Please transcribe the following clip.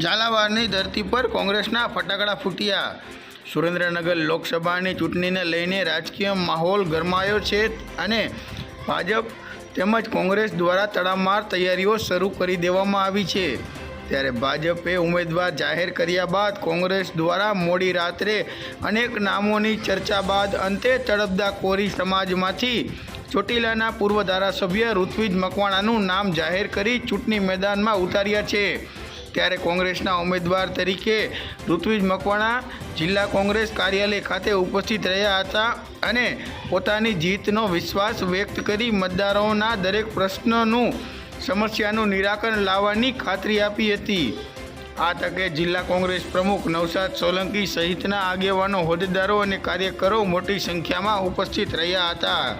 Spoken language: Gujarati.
ઝાલાવાડની ધરતી પર કોંગ્રેસના ફટાકડા ફૂટ્યા. સુરેન્દ્રનગર લોકસભાની ચૂંટણીને લઈને રાજકીય માહોલ ગરમાયો છે અને ભાજપ તેમજ કોંગ્રેસ દ્વારા તડામાર તૈયારીઓ શરૂ કરી દેવામાં આવી છે. ત્યારે ભાજપે ઉમેદવાર જાહેર કર્યા બાદ કોંગ્રેસ દ્વારા મોડી રાત્રે અનેક નામોની ચર્ચા બાદ અંતે તડપદા કોરી સમાજમાંથી ચોટીલાના પૂર્વ ધારાસભ્ય ઋત્વિજ મકવાણાનું નામ જાહેર કરી ચૂંટણી મેદાનમાં ઉતાર્યા છે. ત્યારે કોંગ્રેસના ઉમેદવાર તરીકે ઋત્વિજ મકવાણા જિલ્લા કોંગ્રેસ કાર્યાલય ખાતે ઉપસ્થિત રહ્યા હતા અને પોતાની જીતનો વિશ્વાસ વ્યક્ત કરી મતદારોના દરેક પ્રશ્નનું સમસ્યાનું નિરાકરણ લાવવાની ખાતરી આપી હતી. આ તકે જિલ્લા કોંગ્રેસ પ્રમુખ નવસાદ સોલંકી સહિતના આગેવાનો હોદ્દેદારો અને કાર્યકરો મોટી સંખ્યામાં ઉપસ્થિત રહ્યા હતા.